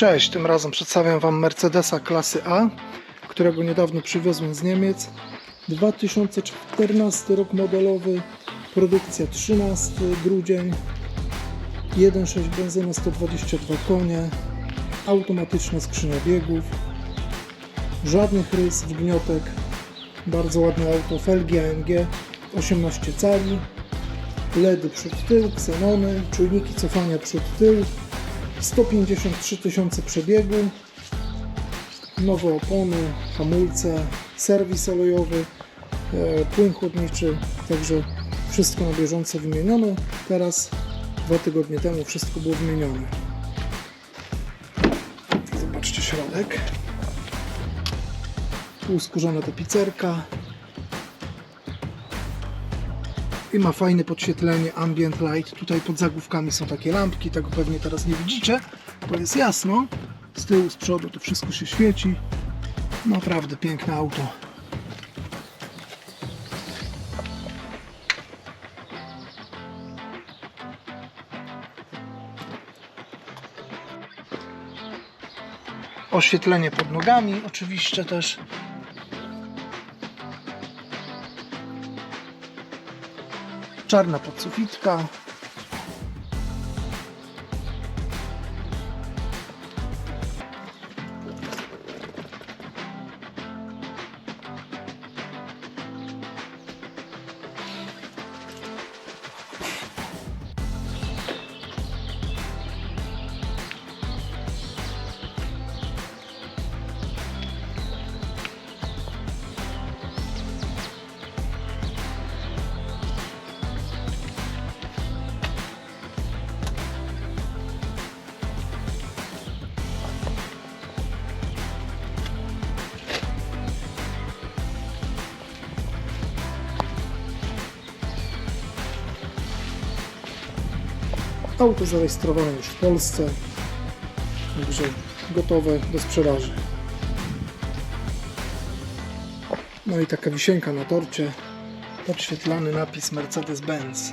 Cześć, tym razem przedstawiam Wam Mercedesa klasy A, którego niedawno przywiozłem z Niemiec. 2014 rok modelowy, produkcja 13 grudzień, 1.6 benzyna 122 konie, automatyczna skrzynia biegów, żadnych rys, wgniotek, bardzo ładne auto, felgi AMG 18 cali, LEDy przód tył, ksenony, czujniki cofania przód tył, 153 tysiące przebiegu, nowe opony, hamulce, serwis olejowy, e, płyn chłodniczy, także wszystko na bieżąco wymienione. Teraz, dwa tygodnie temu, wszystko było wymienione. Zobaczcie środek. Półskórzona tapicerka. I ma fajne podświetlenie ambient light. Tutaj pod zagłówkami są takie lampki, tego pewnie teraz nie widzicie, bo jest jasno. Z tyłu, z przodu to wszystko się świeci. Naprawdę piękne auto. Oświetlenie pod nogami, oczywiście też. Czarna podsufitka. Auto zarejestrowane już w Polsce, także gotowe do sprzedaży. No i taka wisienka na torcie, podświetlany napis Mercedes-Benz.